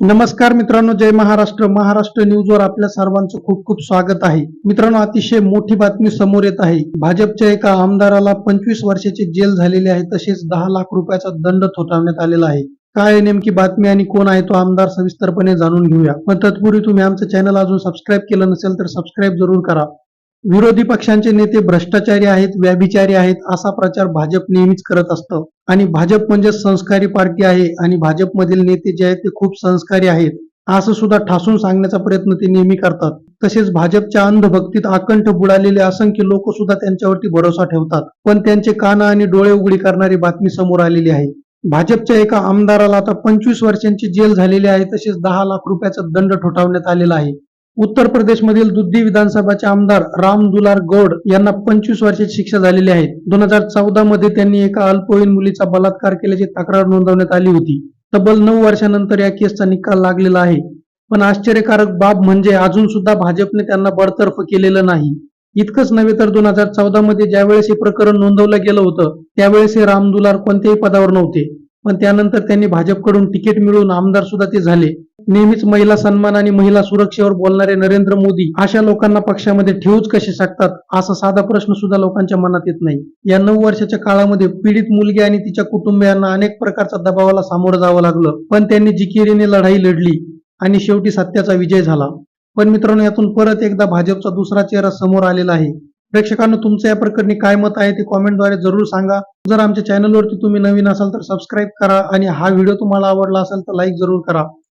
नमस्कार मित्रांनो जय महाराष्ट्र. महाराष्ट्र न्यूजवर आपल्या सर्वांचं खूप खूप स्वागत आहे. मित्रांनो अतिशय मोठी बातमी समोर येत आहे. भाजपच्या एका आमदाराला पंचवीस वर्षाची जेल झालेली आहे तसेच दहा लाख रुपयाचा दंड ठोठावण्यात आलेला आहे. काय नेमकी बातमी आणि कोण आहे तो आमदार सविस्तरपणे जाणून घेऊया. पण तत्पूर्वी तुम्ही आमचं चॅनल अजून सबस्क्राईब केलं नसेल तर सबस्क्राईब जरूर करा. विरोधी पक्षांचे नेते भ्रष्टाचारी आहेत व्याभिचारी आहेत असा प्रचार भाजप नेहमीच करत असतं. आणि भाजप म्हणजे संस्कारी पार्टी आहे आणि भाजपमधील नेते जे आहेत ते खूप संस्कारी आहेत. असं सुद्धा ठासून सांगण्याचा प्रयत्न ते नेहमी करतात. तसेच भाजपच्या अंधभक्तीत आकंठ बुडालेले असंख्य लोक सुद्धा त्यांच्यावरती भरोसा ठेवतात. पण त्यांचे कान आणि डोळे उघडी करणारी बातमी समोर आलेली आहे. भाजपच्या एका आमदाराला आता पंचवीस वर्षांची जेल झालेली आहे. तसेच दहा लाख रुपयाचा दंड ठोठावण्यात आलेला आहे. उत्तर प्रदेशमधील दुद्दी विधानसभाचे आमदार राम दुलार गौड यांना पंचवीस वर्षाची शिक्षा झालेली आहे. दोन हजार चौदा मध्ये त्यांनी एका अल्पवयीन मुलीचा बलात्कार केल्याची तक्रार नोंदवण्यात आली होती. तब्बल नऊ वर्षानंतर या केसचा निकाल लागलेला आहे. पण आश्चर्यकारक बाब म्हणजे अजून सुद्धा भाजपने त्यांना बडतर्फ केलेलं नाही. इतकंच नव्हे तर दोन हजार चौदा मध्ये ज्यावेळेस हे प्रकरण नोंदवलं गेलं होतं त्यावेळेस हे राम दुलार कोणत्याही पदावर नव्हते. पण त्यानंतर त्यांनी भाजपकडून तिकीट मिळवून आमदार सुद्धा ते झाले. नेहमीच महिला सन्मान आणि महिला सुरक्षेवर बोलणारे नरेंद्र मोदी अशा लोकांना पक्षामध्ये ठेवूच कसे शकतात असा साधा प्रश्न सुद्धा लोकांच्या मनात येत नाही. या नऊ वर्षाच्या काळामध्ये पीडित मुलगी आणि तिच्या कुटुंबियांना अनेक प्रकारच्या दबावाला सामोरं जावं लागलं पण त्यांनी जिकिरीने लढाई लढली आणि शेवटी सत्याचा विजय झाला. पण मित्रांनो यातून परत एकदा भाजपचा दुसरा चेहरा समोर आलेला आहे. प्रेक्षकांनो तुमचं या प्रकरणी काय मत आहे ते कॉमेंटद्वारे जरूर सांगा. जर आमच्या चॅनलवरती तुम्ही नवीन असाल तर सबस्क्राईब करा आणि हा व्हिडिओ तुम्हाला आवडला असेल तर लाईक जरूर करा.